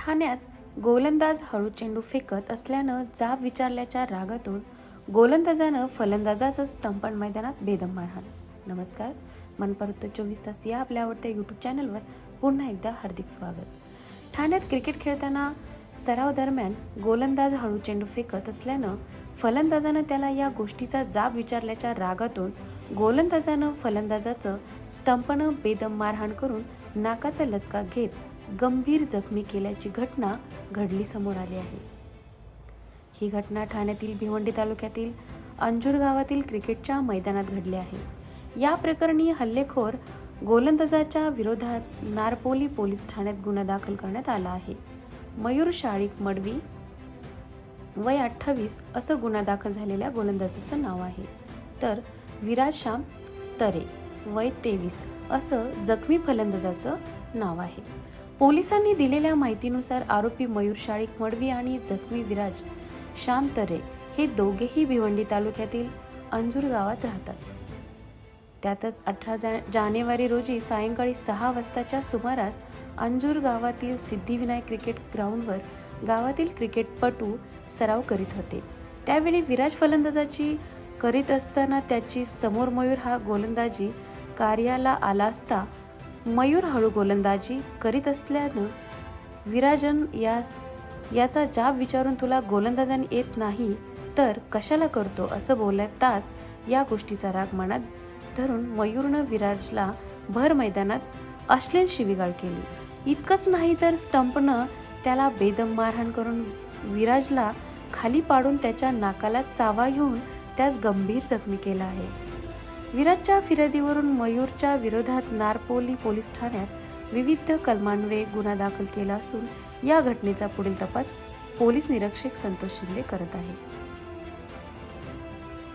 ठाण्यात गोलंदाज हळू चेंडू फेकत असल्यानं जाब विचारल्याच्या रागातून गोलंदाजानं फलंदाजाचं स्टंपण मैदानात बेदम मारहाण नमस्कार. मनपरुत्त चोवीस तास या आपल्या आवडत्या यूट्यूब चॅनलवर पुन्हा एकदा हार्दिक स्वागत. ठाण्यात क्रिकेट खेळताना सराव दरम्यान गोलंदाज हळू चेंडू फेकत असल्यानं फलंदाजानं त्याला या गोष्टीचा जाब विचारल्याच्या रागातून गोलंदाजानं फलंदाजाचं स्टंपनं बेदम मारहाण करून नाकाचा लचका घेत गंभीर जखमी केल्याची घटना घडली समोर आली आहे. ही घटना ठाण्यातील भिवंडी तालुक्यातील अंजूर गावातील क्रिकेटच्या मैदानात घडली आहे. या प्रकरणी हल्लेखोर गोलंदाजाच्या विरोधात नारपोली पोलीस ठाण्यात गुन्हा दाखल करण्यात आला आहे. मयूर शाळिक मडवी वय अठ्ठावीस असं गुन्हा दाखल झालेल्या गोलंदाजाचं नाव आहे. तर विराज श्याम तरे. वय तेवीस असं जखमी फलंदाजाचं नाव आहे. पोलिसांनी दिलेल्या माहितीनुसार आरोपी मयूर शाळिक मडवी आणि जखमी विराज श्याम तरे हे दोघेही भिवंडी तालुक्यातील अंजूर गावात राहतात. त्यातच अठरा जा जानेवारी रोजी सायंकाळी सहा वाजताच्या सुमारास अंजूर गावातील सिद्धिविनायक क्रिकेट ग्राउंडवर गावातील क्रिकेटपटू सराव करीत होते. त्यावेळी विराज फलंदाजाची करीत असताना त्याची समोर मयूर हा गोलंदाजी कार्याला आला असता मयूर हळू गोलंदाजी करीत असल्यानं विराजन यास याचा जाब विचारून तुला गोलंदाजाने येत नाही तर कशाला करतो असं बोलताच या गोष्टीचा राग मनात धरून मयूरनं विराजला भर मैदानात अश्लील शिवीगाळ केली. इतकंच नाही तर स्टंपनं त्याला बेदम मारहाण करून विराजला खाली पाडून त्याच्या नाकाला चावा घेऊन त्यास गंभीर जखमी केला आहे. विराटच्या फिर्यादीवरून मयूरच्या विरोधात नारपोली पोलीस ठाण्यात विविध कलमान्वये गुन्हा दाखल केला असून या घटनेचा पुढील तपास पोलीस निरीक्षक संतोष शिंदे करत आहे.